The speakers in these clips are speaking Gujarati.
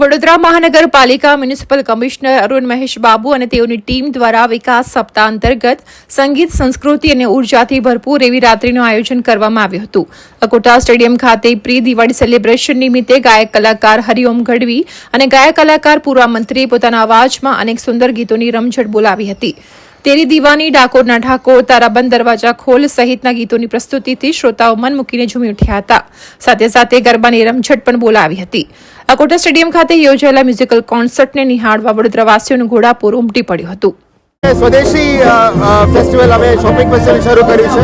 વડોદરા મહાનગરપાલિકા મ્યુનિસિપલ કમિશનર અરુણ મહેશ બાબુ અને તેઓની ટીમ દ્વારા વિકાસ સપ્તાહ અંતર્ગત સંગીત, સંસ્કૃતિ અને ઉર્જાથી ભરપૂર એવી રાત્રિનું આયોજન કરવામાં આવ્યું હતું. અકોટા સ્ટેડિયમ ખાતે પ્રી દિવાળી સેલિબ્રેશન નિમિત્તે ગાયક કલાકાર હરિઓમ ગઢવી અને ગાયક કલાકાર પૂર્વા મંત્રીએ પોતાના અવાજમાં અનેક સુંદર ગીતોની રમઝટ બોલાવી હતી. તેરી દીવાની ડાકોરના ઠાકોર તારાબંધ દરવાજા ખોલ સહિતના ગીતોની પ્રસ્તુતિથી શ્રોતાઓ મન મૂકીને ઝૂમી ઉઠ્યા હતા. સાથે સાથે ગરબાની રમઝટ પણ બોલાવી હતી. અકોટા સ્ટેડિયમ ખાતે યોજાયેલા મ્યુઝિકલ કોન્સર્ટને નિહાળવા વડોદરાવાસીઓનું ઘોડાપૂર ઉમટી પડ્યું હતું. સ્વદેશી ફેસ્ટિવલ અમે શોપિંગ ફેસ્ટિવલ શરૂ કર્યું છે.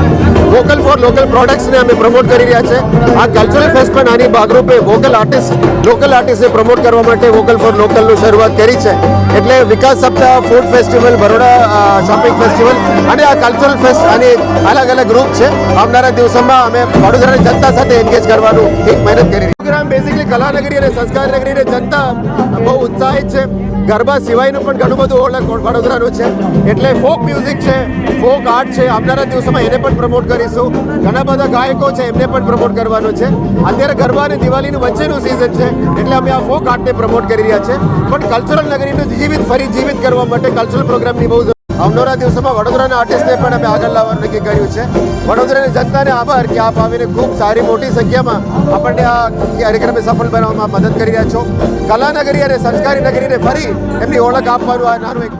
વોકલ ફોર લોકલ પ્રોડક્ટ્સને અમે પ્રમોટ કરી રહ્યા છે. આ કલ્ચરલ ફેસ્ટ પણ આની ભાગરૂપે વોકલ આર્ટિસ્ટ લોકલ આર્ટિસ્ટને પ્રમોટ કરવા માટે વોકલ ફોર લોકલનું શરૂઆત કરી છે. એટલે વિકાસ સપ્તાહ food festival Baroda shopping festival અને આ કલ્ચરલ ફેસ્ટ આની અલગ અલગ ગ્રુપ છે. આવનારા દિવસોમાં અમે વડોદરાની જનતા સાથે એન્ગેજ કરવાનું એક મહેનત કરી પ્રોગ્રામ બેઝિકલી કલાનગરી અને સંસ્કાર નગરીને જનતા બહુ ઉત્સાહિત છે. ગરબા સિવાયનું પણ ઘણું બધું ઓળખ વડોદરાનું છે. એટલે ફોક મ્યુઝિક છે, ફોક આર્ટ છે. આવનારા દિવસોમાં એને પણ પ્રમોટ કરીશું. ઘણા બધા ગાયકો છે, એમને પણ પ્રમોટ કરવાનું છે. અત્યારે ગરબા અને દિવાળીનું વચ્ચેનું સિઝન છે, એટલે અમે આ ફોક આર્ટને પ્રમોટ કરી રહ્યા છે. પણ કલ્ચરલ નગરીનું જીવિત ફરી જીવિત કરવા માટે કલ્ચરલ પ્રોગ્રામની બહુ આવનારા દિવસોમાં વડોદરાના આર્ટિસ્ટને પણ અમે આગળ લાવવાનું નક્કી કર્યું છે. વડોદરાની જનતાને આભાર કે આપ આવીને ખૂબ સારી, મોટી સંખ્યામાં આપણને આ કાર્યક્રમને સફળ બનાવવામાં મદદ કરી રહ્યા છો. કલાનગરી અને સંસ્કારી નગરીને ફરી એમની ઓળખ આપવાનું આ નાનું એક